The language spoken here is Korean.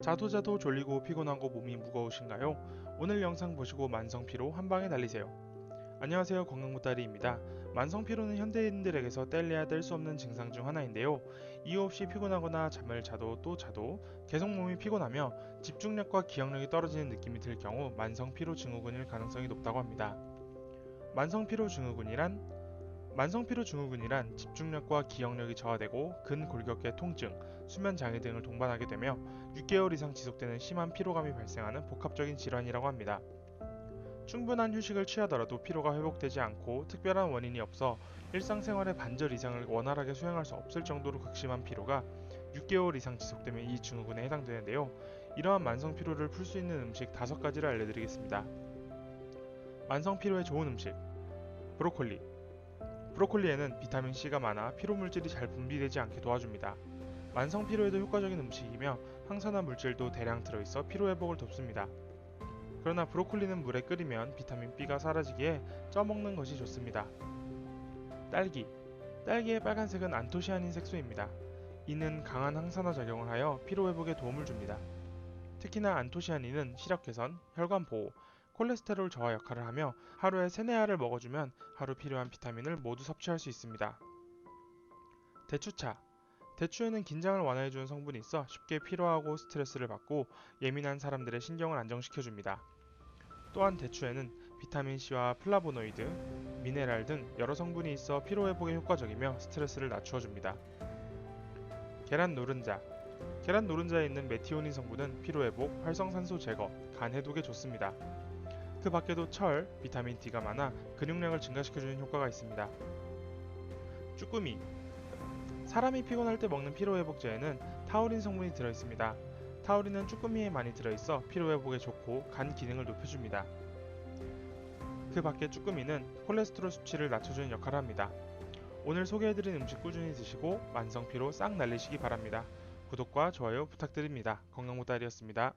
자도자도 졸리고 피곤하고 몸이 무거우신가요? 오늘 영상 보시고 만성피로 한방에 날리세요. 안녕하세요 건강보따리입니다. 만성피로는 현대인들에게서 뗄래야 뗄 수 없는 증상 중 하나인데요. 이유 없이 피곤하거나 잠을 자도 또 자도 계속 몸이 피곤하며 집중력과 기억력이 떨어지는 느낌이 들 경우 만성피로 증후군일 가능성이 높다고 합니다. 만성피로 증후군이란 만성피로 증후군이란 집중력과 기억력이 저하되고 근골격계 통증, 수면 장애 등을 동반하게 되며 6개월 이상 지속되는 심한 피로감이 발생하는 복합적인 질환이라고 합니다. 충분한 휴식을 취하더라도 피로가 회복되지 않고 특별한 원인이 없어 일상생활의 반절 이상을 원활하게 수행할 수 없을 정도로 극심한 피로가 6개월 이상 지속되면 이 증후군에 해당되는데요. 이러한 만성 피로를 풀 수 있는 음식 5가지를 알려드리겠습니다. 만성 피로에 좋은 음식 브로콜리 브로콜리에는 비타민 C가 많아 피로 물질이 잘 분비되지 않게 도와줍니다. 만성 피로에도 효과적인 음식이며 항산화 물질도 대량 들어있어 피로 회복을 돕습니다. 그러나 브로콜리는 물에 끓이면 비타민 B가 사라지기에 쪄먹는 것이 좋습니다. 딸기 딸기의 빨간색은 안토시아닌 색소입니다. 이는 강한 항산화 작용을 하여 피로 회복에 도움을 줍니다. 특히나 안토시아닌은 시력 개선, 혈관 보호, 콜레스테롤 저하 역할을 하며 하루에 3, 4알을 먹어주면 하루 필요한 비타민을 모두 섭취할 수 있습니다. 대추차 대추에는 긴장을 완화해주는 성분이 있어 쉽게 피로하고 스트레스를 받고 예민한 사람들의 신경을 안정시켜줍니다. 또한 대추에는 비타민C와 플라보노이드, 미네랄 등 여러 성분이 있어 피로 회복에 효과적이며 스트레스를 낮추어줍니다. 계란 노른자 계란 노른자에 있는 메티오닌 성분은 피로 회복, 활성산소 제거, 간 해독에 좋습니다. 그 밖에도 철, 비타민 D가 많아 근육량을 증가시켜주는 효과가 있습니다. 쭈꾸미 사람이 피곤할 때 먹는 피로회복제에는 타우린 성분이 들어있습니다. 타우린은 쭈꾸미에 많이 들어있어 피로회복에 좋고 간 기능을 높여줍니다. 그 밖에 쭈꾸미는 콜레스테롤 수치를 낮춰주는 역할을 합니다. 오늘 소개해드린 음식 꾸준히 드시고 만성피로 싹 날리시기 바랍니다. 구독과 좋아요 부탁드립니다. 건강보따리였습니다.